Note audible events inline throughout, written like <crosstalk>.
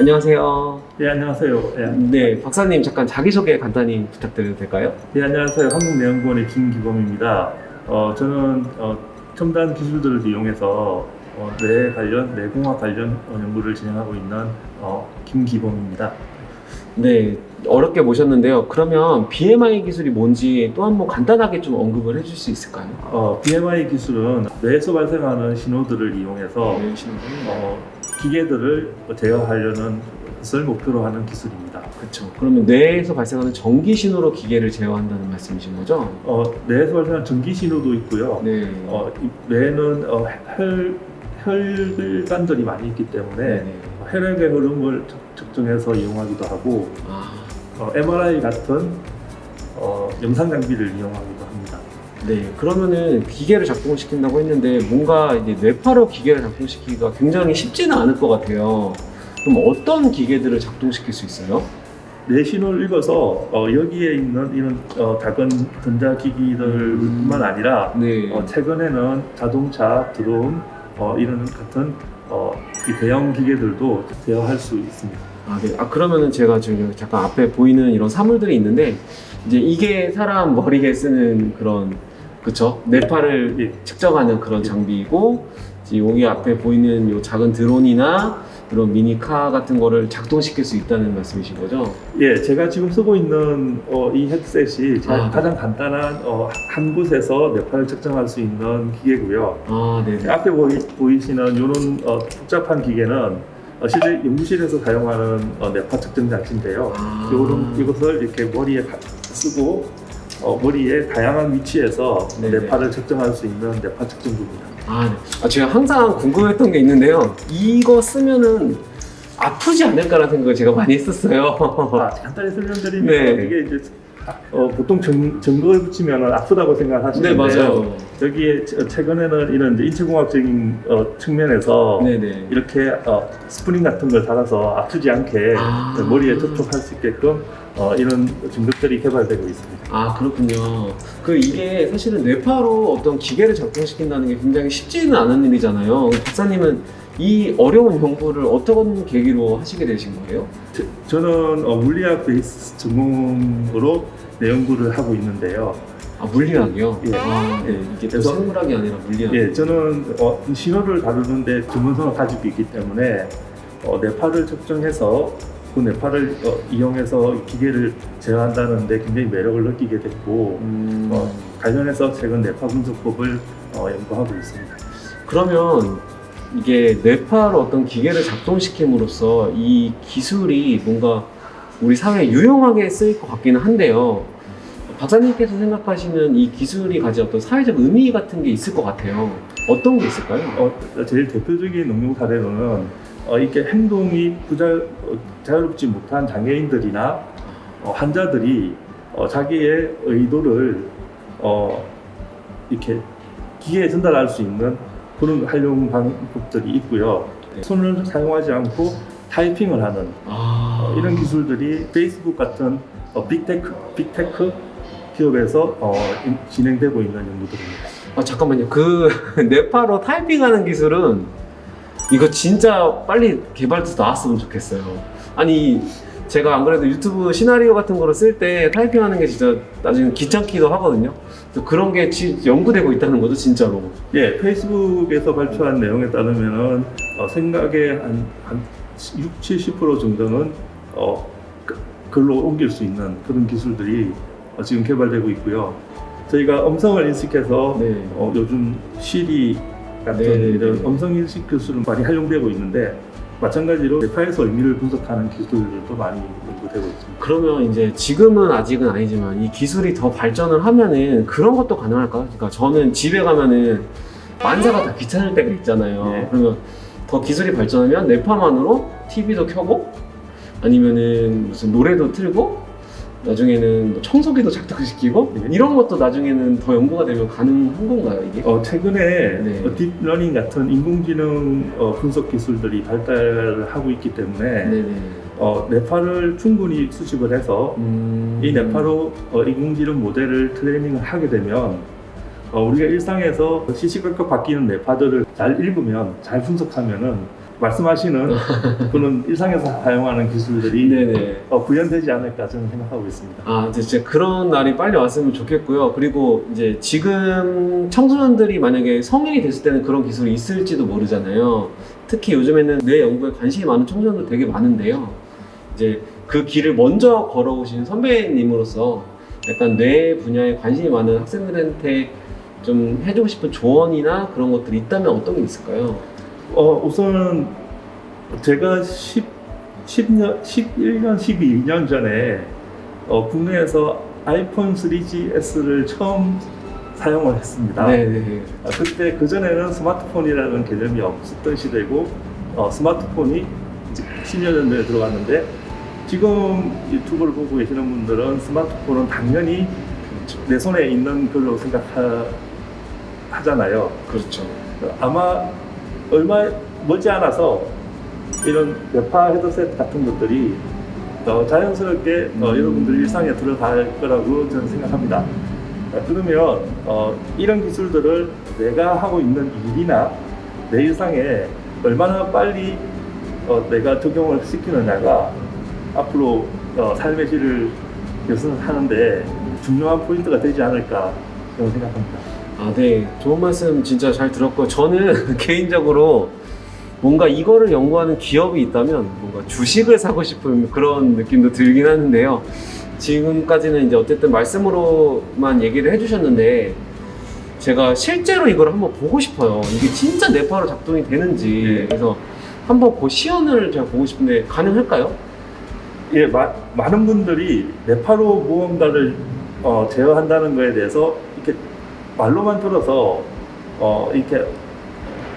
안녕하세요. 네, 안녕하세요. 예. 네, 박사님 잠깐 자기소개 간단히 부탁드려도 될까요? 네, 안녕하세요. 한국내연구원의 김기범입니다. 어, 저는 어, 첨단 기술들을 이용해서 어, 뇌 관련, 뇌공학 관련 어, 연구를 진행하고 있는 어, 김기범입니다. 네, 어렵게 모셨는데요. 그러면 BMI 기술이 뭔지 또 한번 간단하게 좀 언급을 해줄 수 있을까요? 어, BMI 기술은 뇌에서 발생하는 신호들을 이용해서 네, 어, 기계들을 제어하려는 것을 목표로 하는 기술입니다. 그렇죠. 그러면 뇌에서 발생하는 전기 신호로 기계를 제어한다는 말씀이신 거죠? 어, 뇌에서 발생하는 전기 신호도 있고요. 네. 어, 이 뇌는 어, 혈, 혈관들이 많이 있기 때문에 네. 혈액의 흐름을 측- 측정해서 이용하기도 하고 아, 어, MRI 같은 어, 영상 장비를 이용하기도 합니다. 네. 그러면은 기계를 작동시킨다고 했는데 뭔가 이제 뇌파로 기계를 작동시키기가 굉장히 쉽지는 않을 것 같아요. 그럼 어떤 기계들을 작동시킬 수 있어요? 뇌 신호를 읽어서 어, 여기에 있는 이런 어, 작은 전자기기들뿐만 아니라 네. 어, 최근에는 자동차, 드론 어, 이런 같은 어, 이 대형 기계들도 제어할 수 있습니다. 아, 네. 아, 그러면은 제가 지금 잠깐 앞에 보이는 이런 사물들이 있는데, 이제 이게 사람 머리에 쓰는 그런, 그쵸? 뇌파를 예. 측정하는 그런 장비이고, 이제 여기 앞에 보이는 요 작은 드론이나 이런 미니카 같은 거를 작동시킬 수 있다는 말씀이신 거죠? 예, 제가 지금 쓰고 있는 어, 이 헤드셋이 가- 아. 가장 간단한 어, 한 곳에서 뇌파를 측정할 수 있는 기계고요. 아, 네네. 앞에 보이, 시는 이런 어, 복잡한 기계는 어, 실제 연구실에서 사용하는 어, 뇌파 측정 장치인데요. 아. 요런 이것을 이렇게 머리에 가- 쓰고 어, 머리에 다양한 위치에서 네네. 뇌파를 측정할 수 있는 뇌파 측정기입니다. 아, 네. 아, 제가 항상 궁금했던 게 있는데요. 이거 쓰면은 아프지 않을까라는 생각을 제가 많이 했었어요. 아, 간단히 설명드리면 <laughs> 네. 이게 이제 어, 보통 점, 점거를 붙이면 아프다고 네, 생각하시는데요. 맞아요. 여기에 최- 최근에는 이런 인체공학적인 어, 측면에서 네네. 이렇게 어, 스프링 같은 걸 달아서 아프지 않게 아. 머리에 접촉할 수 있게끔 어, 이런 증거들이 개발되고 있습니다. 아 그렇군요. 그 이게 사실은 뇌파로 어떤 기계를 작동시킨다는 게 굉장히 쉽지는 않은 일이잖아요. 박사님은 이 어려운 연구를 어떤 계기로 하시게 되신 거예요? 저- 저는 어, 물리학 베이스 전공으로 내 연구를 하고 있는데요. 아 물리학이요? 예. 아, 네. 이게 또 그래서- 생물학이 아니라 물리학. 예, 저는 어, 신호를 다루는데 전문성을 가지고 있기 때문에 어, 뇌파를 측정해서 그 뇌파를 어, 이용해서 이 기계를 제어한다는데 굉장히 매력을 느끼게 됐고 음, 어, 관련해서 최근 뇌파 분석법을 어, 연구하고 있습니다. 그러면 이게 뇌파로 어떤 기계를 작동시킴으로써 이 기술이 뭔가 우리 사회에 유용하게 쓰일 것 같기는 한데요. 박사님께서 생각하시는 이 기술이 가진 어떤 사회적 의미 같은 게 있을 것 같아요. 어떤 게 있을까요? 어, 제일 대표적인 응용 사례로는 어, 이렇게 행동이 부자, 어, 자유롭지 못한 장애인들이나 어, 환자들이 어, 자기의 의도를 어, 이렇게 기계에 전달할 수 있는 그런 활용 방법들이 있고요. 네. 손을 사용하지 않고 타이핑을 하는 아, 어, 이런 기술들이 페이스북 같은 어, 빅테크, 빅테크 기업에서 어, 인- 진행되고 있는 연구들입니다. 아, 잠깐만요. 그 <laughs> 뇌파로 타이핑하는 기술은 이거 진짜 빨리 개발돼서 나왔으면 좋겠어요. 아니 제가 안 그래도 유튜브 시나리오 같은 거를 쓸 때 타이핑하는 게 진짜 나중에 귀찮기도 하거든요. 그래서 그런 게 지- 연구되고 있다는 거죠, 진짜로. 예, 페이스북에서 발표한 내용에 따르면은 어, 생각의 한, 한 6, 70% 정도는 어, 그- 글로 옮길 수 있는 그런 기술들이 어, 지금 개발되고 있고요. 저희가 음성을 인식해서 네. 어, 요즘 시리 같은 네, 네, 이런 네. 음성 인식 기술은 많이 활용되고 있는데 마찬가지로 뇌파에서 의미를 분석하는 기술들도 많이 연구되고 있습니다. 그러면 이제 지금은 아직은 아니지만 이 기술이 더 발전을 하면은 그런 것도 가능할까요? 그러니까 저는 집에 가면은 만사가 다 귀찮을 때가 있잖아요. 네. 그러면 더 기술이 발전하면 뇌파만으로 TV도 켜고 아니면은 무슨 노래도 틀고 나중에는 뭐 청소기도 작동시키고 네. 이런 것도 나중에는 더 연구가 되면 가능한 건가요 이게? 어, 최근에 네. 어, 딥러닝 같은 인공지능 어, 분석 기술들이 발달을 하고 있기 때문에 네네. 어, 뇌파를 충분히 수집을 해서 음... 이 뇌파로 어, 인공지능 모델을 트레이닝을 하게 되면 어, 우리가 일상에서 시시각각 바뀌는 뇌파들을 잘 읽으면 잘 분석하면은 말씀하시는 그런 일상에서 사용하는 기술들이. 어, 구현되지 않을까 저는 생각하고 있습니다. 아, 진짜 그런 날이 빨리 왔으면 좋겠고요. 그리고 이제 지금 청소년들이 만약에 성인이 됐을 때는 그런 기술이 있을지도 모르잖아요. 특히 요즘에는 뇌 연구에 관심이 많은 청소년들 되게 많은데요. 이제 그 길을 먼저 걸어오신 선배님으로서 약간 뇌 분야에 관심이 많은 학생들한테 좀 해주고 싶은 조언이나 그런 것들이 있다면 어떤 게 있을까요? 어, 우선은 제가 10, 10년, 11년, 12년 전에 어, 국내에서 아이폰 3GS를 처음 사용을 했습니다. 네네. 아, 그때 그 전에는 스마트폰이라는 개념이 없었던 시대고 어, 스마트폰이 이제 10년 전에 들어갔는데 지금 유튜브를 보고 계시는 분들은 스마트폰은 당연히 내 손에 있는 걸로 생각하잖아요. 그렇죠. 아마 얼마 멀지 않아서 이런 뇌파 헤드셋 같은 것들이 어, 자연스럽게 어, 음. 여러분들 일상에 들어갈 거라고 저는 생각합니다. 자, 그러면 어, 이런 기술들을 내가 하고 있는 일이나 내 일상에 얼마나 빨리 어, 내가 적용을 시키느냐가 앞으로 어, 삶의 질을 개선하는데 중요한 포인트가 되지 않을까 저는 생각합니다. 아, 네. 좋은 말씀 진짜 잘 들었고요. 저는 <laughs> 개인적으로 뭔가 이거를 연구하는 기업이 있다면 뭔가 주식을 사고 싶은 그런 느낌도 들긴 하는데요. 지금까지는 이제 어쨌든 말씀으로만 얘기를 해주셨는데 제가 실제로 이걸 한번 보고 싶어요. 이게 진짜 뇌파로 작동이 되는지. 네. 그래서 한번 그 시연을 제가 보고 싶은데 가능할까요? 예, 마- 많은 분들이 네파로 무언가를 어, 제어한다는 거에 대해서 이렇게 말로만 들어서 어, 이렇게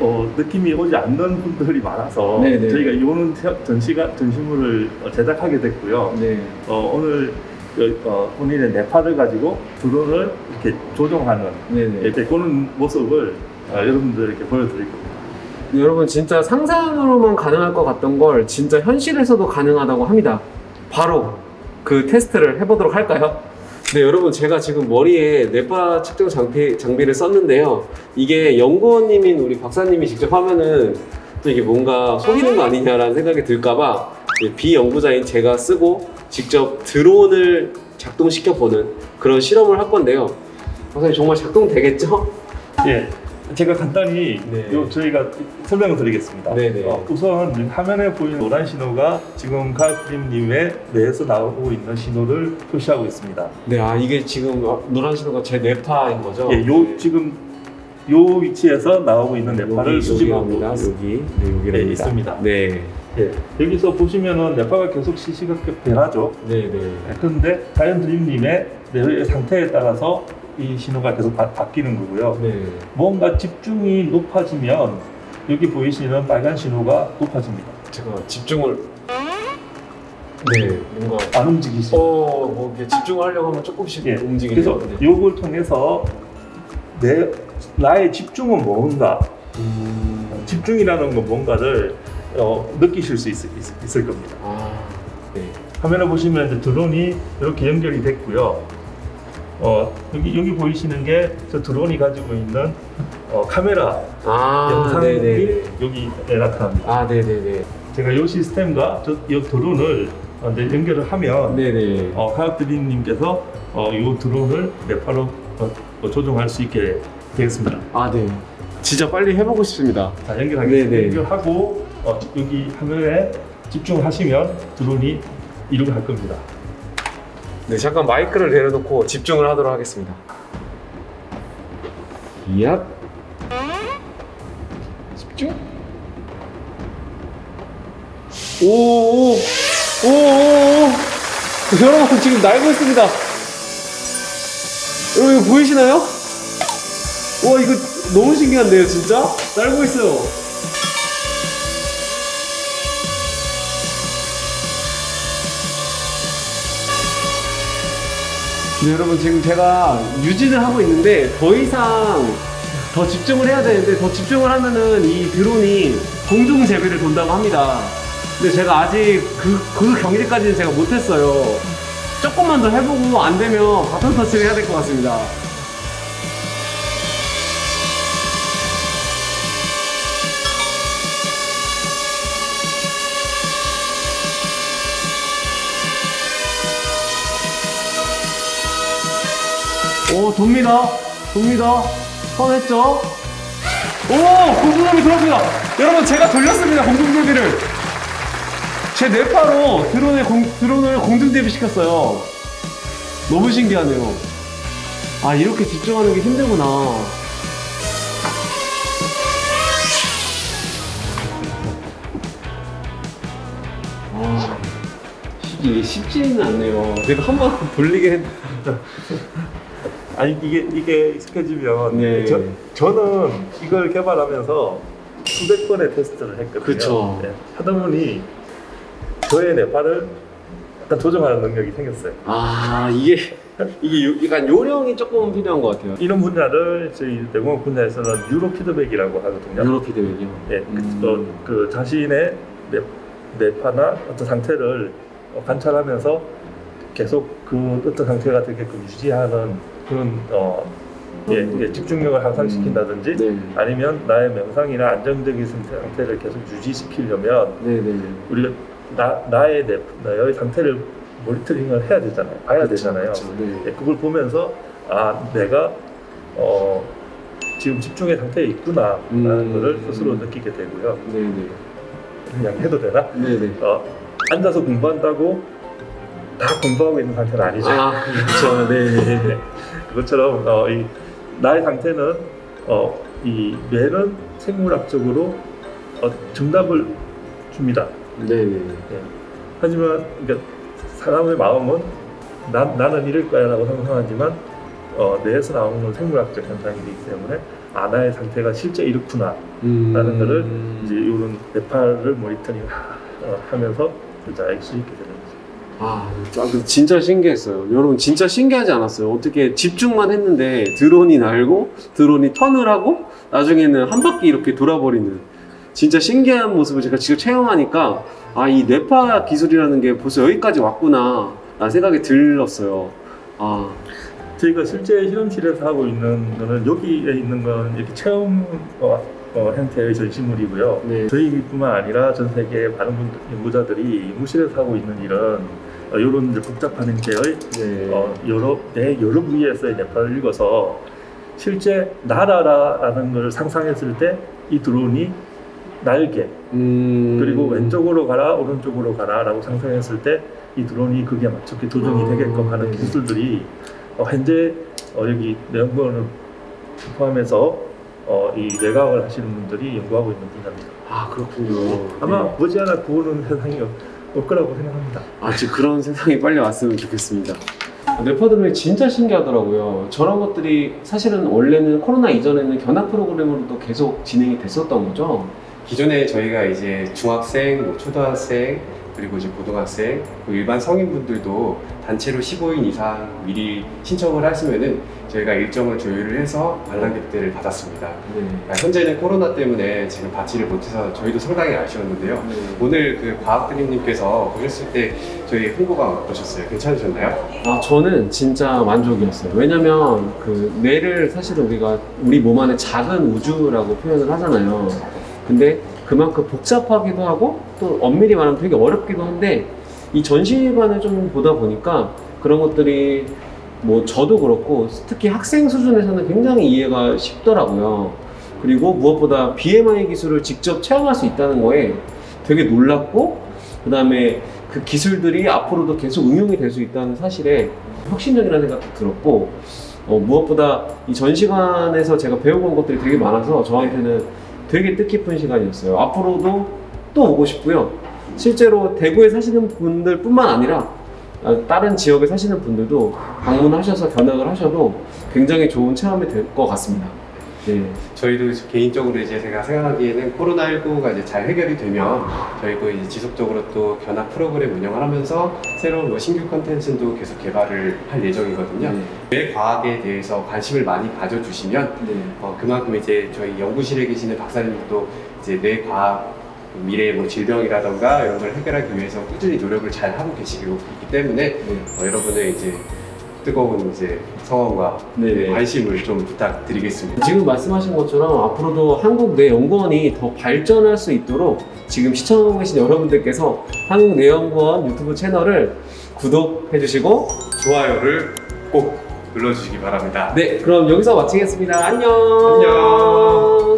어, 느낌이 오지 않는 분들이 많아서 네네. 저희가 이오는 전시가 전시물을 어, 제작하게 됐고요. 네. 어, 오늘 그, 어, 본인의 네파를 가지고 드론을 이렇게 조종하는 네네. 이렇게 보는 모습을 어, 여러분들에게 보여드릴 겁니다. 여러분 진짜 상상으로만 가능할 것 같던 걸 진짜 현실에서도 가능하다고 합니다. 바로 그 테스트를 해보도록 할까요? 네, 여러분 제가 지금 머리에 뇌파 측정 장비, 장비를 썼는데요. 이게 연구원님인 우리 박사님이 직접 하면은 또 이게 뭔가 속이는 거 아니냐라는 생각이 들까봐 비연구자인 제가 쓰고 직접 드론을 작동시켜 보는 그런 실험을 할 건데요. 박사님 정말 작동되겠죠? 예, 제가 간단히 네. 요 저희가 설명을 드리겠습니다. 네네. 어, 우선 화면에 보이는 노란 신호가 지금 가크림님의 뇌에서 나오고 있는 신호를 표시하고 있습니다. 네, 아 이게 지금 노란 신호가 제 뇌파인 거죠? 예, 요 지금 요 위치에서 나오고 있는 뇌파를 여기, 수집하고 여기랍니다. 있- 여기, 네, 여기랍니다. 네, 있습니다. 네, 예, 여기서 보시면은 뇌파가 계속 시시각각 변하죠. 네, 네. 예, 그런데 자연 드림님의 뇌의 상태에 따라서 이 신호가 계속 바, 바뀌는 거고요. 네. 뭔가 집중이 높아지면 여기 보이시는 빨간 신호가 높아집니다. 제가 집중을 네, 뭔가 안 움직이시죠? 어, 뭐 이렇게 집중을 하려고 하면 조금씩 예, 움직이죠. 그래서 네. 요걸 통해서 내 나의 집중은 뭔가 음, 집중이라는 건 뭔가를 어, 느끼실 수 있, 을 겁니다. 아, 네. 화면에 보시면 이제 드론이 이렇게 연결이 됐고요. 어, 여기 여기 보이시는 게 저 드론이 가지고 있는 어, 카메라 아, 영상이 네, 네, 네. 여기에 나타납니다. 아, 네, 네, 네. 제가 이 시스템과 저, 이 드론을 어, 이제 연결을 하면 네, 네. 어, 과학드림님께서 어, 이 드론을 네파로 어, 어, 조종할 수 있게 되겠습니다. 아, 네. 진짜 빨리 해보고 싶습니다. 자, 연결하겠습니다. 네네. 연결하고 어, 여기 화면에 집중하시면 드론이 이륙을 할 겁니다. 네, 잠깐 마이크를 내려놓고 집중을 하도록 하겠습니다. 얍. 집중. 오, 오, 오, 오, 오. 여러분 지금 날고 있습니다. 여러분 이거 보이시나요? 와 이거 너무 신기한데요, 진짜? 날고 있어요. 네, 여러분 지금 제가 유지를 하고 있는데 더 이상 더 집중을 해야 되는데 더 집중을 하면은 이 드론이 공중 제비를 돈다고 합니다. 근데 제가 아직 그, 그 경지까지는 제가 못했어요. 조금만 더 해보고 안 되면 바톤 터치를 해야 될 것 같습니다. 어, 돕니다. 돕니다. 턴했죠? 오! 공중돌이 돌았습니다. 여러분, 제가 돌렸습니다. 공중돌이를. 제 뇌파로 드론의 공, 드론을 공중 대비시켰어요. 너무 신기하네요. 아, 이렇게 집중하는 게 힘들구나. 아, 이게 쉽지는 않네요. 내가 한 번 돌리게 했... 아니 이게 이게 익숙해지면 네. 저, 저는 이걸 개발하면서 수백 번의 테스트를 했거든요. 그쵸. 네. 하다 보니 저의 뇌파를 약간 조정하는 능력이 생겼어요. 아, 이게, 이게 요, 약간 요령이 조금 필요한 것 같아요. 이런 분야를 저희 대공업 분야에서는 뉴로 피드백이라고 하거든요. 유로 피드백이요. 예, 음. 그, 어, 그 자신의 뇌, 뇌파나 어떤 상태를 어, 관찰하면서 계속 그 어떤 상태가 되게끔 유지하는 그런 어, 예, 음. 예, 집중력을 향상시킨다든지 네. 아니면 나의 명상이나 안정적인 상태를 계속 유지시키려면 네네. 우리가 나, 나의 내, 나의 상태를 모니터링을 해야 되잖아요. 봐야 되잖아요. 네. 예, 그걸 보면서 아 내가 어, 지금 집중의 상태에 있구나라는 음. 거를 스스로 느끼게 되고요. 네 네. 그냥 해도 되나? 네 네. 어, 앉아서 공부한다고 다 공부하고 있는 상태는 아니죠. 아, 그렇죠. 네. <laughs> 그것처럼 어, 이 나의 상태는 어, 이 뇌는 생물학적으로 어, 정답을 줍니다. 네네. 예. 하지만 그러니까 사람의 마음은 나, 나는 이럴 거야라고 상상하지만 어, 뇌에서 나오는 생물학적 현상이기 때문에 아 나의 상태가 실제 이렇구나 음. 라는 거를 이제 이런 뇌파를 모니터링 하- 어, 하면서 이제 알수 있게 거죠. 아, 아, 진짜 신기했어요. 여러분, 진짜 신기하지 않았어요? 어떻게 집중만 했는데 드론이 날고, 드론이 턴을 하고, 나중에는 한 바퀴 이렇게 돌아버리는. 진짜 신기한 모습을 제가 직접 체험하니까, 아, 이 뇌파 기술이라는 게 벌써 여기까지 왔구나. 라는 생각이 들었어요. 아, 저희가 실제 실험실에서 하고 있는 거는 여기에 있는 건 이렇게 체험 어, 어, 형태의 전시물이고요. 네. 저희뿐만 아니라 전 세계 많은 분, 연구자들이 연구실에서 하고 있는 일은 어, 이런 이제 복잡한 형태의 네. 어, 여러 내 여러 부위에서의 뇌파를 읽어서 실제 나라라는 걸 상상했을 때 이 드론이 날개 음. 그리고 왼쪽으로 가라 오른쪽으로 가라라고 상상했을 때 이 드론이 그게 맞춰게 조정이 아, 되게끔 하는 네네. 기술들이 어, 현재 어, 여기 내연구원을 포함해서 어, 이 뇌과학을 하시는 분들이 연구하고 있는 분야입니다. 아, 그렇군요. 아마 네. 머지않아 구하는 세상이 올 거라고 생각합니다. 아, 지금 그런 세상이 빨리 왔으면 좋겠습니다. 래퍼들이 진짜 신기하더라고요. 저런 것들이 사실은 원래는 코로나 이전에는 견학 프로그램으로도 계속 진행이 됐었던 거죠. 기존에 저희가 이제 중학생, 뭐 초등학생, 그리고 이제 고등학생, 그 일반 성인분들도 단체로 15인 이상 미리 신청을 하시면은 저희가 일정을 조율을 해서 관람객들을 받았습니다. 네. 아, 현재는 코로나 때문에 지금 받지를 못해서 저희도 상당히 아쉬웠는데요. 네. 오늘 그 과학드림님께서 보셨을 때 저희 홍보가 어떠셨어요? 괜찮으셨나요? 아, 저는 진짜 만족이었어요. 왜냐면 그 뇌를 사실은 우리가 우리 몸 안에 작은 우주라고 표현을 하잖아요. 근데 그만큼 복잡하기도 하고 또 엄밀히 말하면 되게 어렵기도 한데 이 전시관을 좀 보다 보니까 그런 것들이 뭐 저도 그렇고 특히 학생 수준에서는 굉장히 이해가 쉽더라고요. 그리고 무엇보다 BMI 기술을 직접 체험할 수 있다는 거에 되게 놀랐고 그 다음에 그 기술들이 앞으로도 계속 응용이 될 수 있다는 사실에 혁신적이라는 생각도 들었고 어, 무엇보다 이 전시관에서 제가 배워본 것들이 되게 많아서 저한테는 되게 뜻깊은 시간이었어요. 앞으로도 또 오고 싶고요. 실제로 대구에 사시는 분들 뿐만 아니라 아, 다른 지역에 사시는 분들도 방문하셔서 견학을 하셔도 굉장히 좋은 체험이 될 것 같습니다. 네. 저희도 개인적으로 이제 제가 생각하기에는 코로나19가 이제 잘 해결이 되면 저희도 이제 지속적으로 또 견학 프로그램 운영을 하면서 새로운 뭐 신규 컨텐츠도 계속 개발을 할 예정이거든요. 뇌 과학에 대해서 관심을 많이 가져주시면 네. 어, 그만큼 이제 저희 연구실에 계시는 박사님도 이제 뇌 과학 미래의 뭐 질병이라던가 이런 걸 해결하기 위해서 꾸준히 노력을 잘 하고 계시기 때문에 네. 어, 여러분의 이제 뜨거운 이제 성원과 네. 관심을 좀 부탁드리겠습니다. 지금 말씀하신 것처럼 앞으로도 한국 내 연구원이 더 발전할 수 있도록 지금 시청하고 계신 여러분들께서 한국 내 연구원 유튜브 채널을 구독해 주시고 좋아요를 꼭 눌러주시기 바랍니다. 네, 그럼 여기서 마치겠습니다. 안녕. 안녕.